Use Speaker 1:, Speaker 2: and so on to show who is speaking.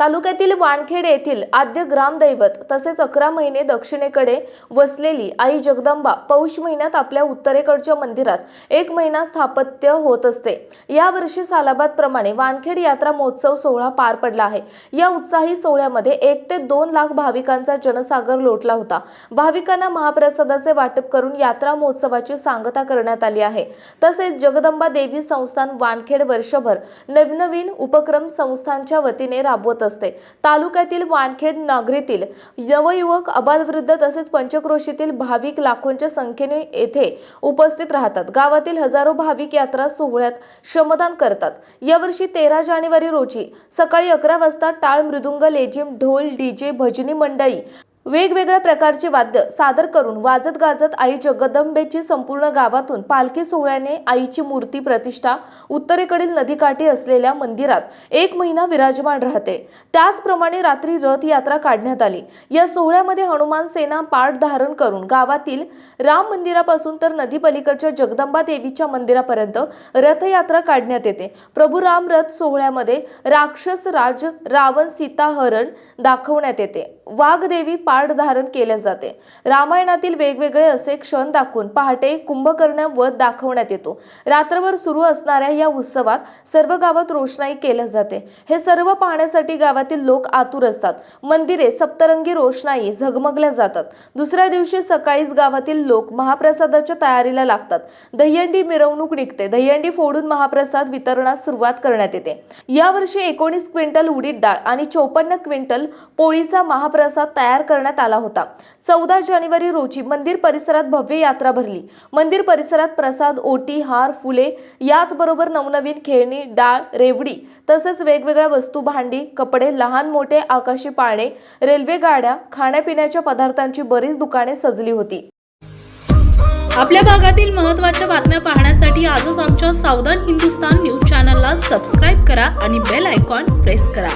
Speaker 1: तालुक्यातील वानखेड येथील आद्य ग्रामदैवत तसेच अकरा महिने दक्षिणेकडे वसलेली आई जगदंबा पौष महिन्यात आपल्या उत्तरेकडच्या मंदिरात एक महिना स्थापत्य होत असते. यावर्षी सालाबादप्रमाणे वानखेड यात्रा महोत्सव सोहळा पार पडला आहे. या उत्साही सोहळ्यामध्ये एक ते दोन लाख भाविकांचा जनसागर लोटला होता. भाविकांना महाप्रसादाचे वाटप करून यात्रा महोत्सवाची सांगता करण्यात आली आहे. तसेच जगदंबा देवी संस्थान वानखेड वर्षभर नवनवीन उपक्रम संस्थांच्या वतीने राबवत असते. तालुक्यातील वानखेड नगरीतील नवयुवक अबालवृद्ध तसेच पंचक्रोशीतील भाविक लाखोंच्या संख्येने येथे उपस्थित राहतात. गावातील हजारो भाविक यात्रा सोहळ्यात श्रमदान करतात. यावर्षी तेरा जानेवारी रोजी सकाळी अकरा वाजता टाळ मृदुंग लेझिम ढोल डीजे भजनी मंडळी वेगवेगळ्या प्रकारचे वाद्य सादर करून वाजत गाजत आई जगदंबेची संपूर्ण गावातून पालखी सोहळ्याने आईची मूर्ती प्रतिष्ठा उत्तरेकडील नदीकाठी असलेल्या मंदिरात एक महिना विराजमान राहते. त्याचप्रमाणे रात्री रथ यात्रा काढण्यात आली. या सोहळ्यामध्ये हनुमान सेना पाठ धारण करून गावातील राम मंदिरापासून तर नदी पलीकडच्या जगदंबा देवीच्या मंदिरापर्यंत रथयात्रा काढण्यात येते. प्रभू राम रथ सोहळ्यामध्ये राक्षस राज रावण सीता हरण दाखवण्यात येते. वाघदेवी पाठ धारण केले जाते. रामायणातील वेगवेगळे असे क्षण दाखवून पहाटे कुंभकर्ण वध दाखवण्यात येतो. रात्रभर सुरू असणाऱ्या या उत्सवात सर्व गावात रोषणाई केल्या जाते. हे सर्व पाहण्यासाठी गावातील लोक आतुर असतात. मंदिरे सप्तरंगी रोषणाई झगमगल्या जातात. दुसऱ्या दिवशी सकाळीच गावातील लोक महाप्रसादाच्या तयारीला लागतात. दहीहंडी मिरवणूक निघते. दहीहंडी फोडून महाप्रसाद वितरणास सुरुवात करण्यात येते. यावर्षी एकोणीस क्विंटल उडीद डाळ आणि चोपन्न क्विंटल पोळीचा महाप्रसाद तयार करण्यात आला होता. चौदा जानेवारी रोजी मंदिर परिसरात भव्य यात्रा भरली. मंदिर परिसरात प्रसाद ओटी हार फुले याचबरोबर नवनवीन खेळणी डाळ रेवडी तसेच वेगवेगळ्या वस्तू भांडी कपडे लहान मोठे आकाशी पाळणे रेल्वे गाड्या खाण्यापिण्याच्या पदार्थांची बरीच दुकाने सजली होती.
Speaker 2: आपल्या भागातील महत्त्वाच्या बातम्या पाहण्यासाठी आजच आमच्या सावधान हिंदुस्तान न्यूज चॅनलला सबस्क्राईब करा आणि बेल आयकॉन प्रेस करा.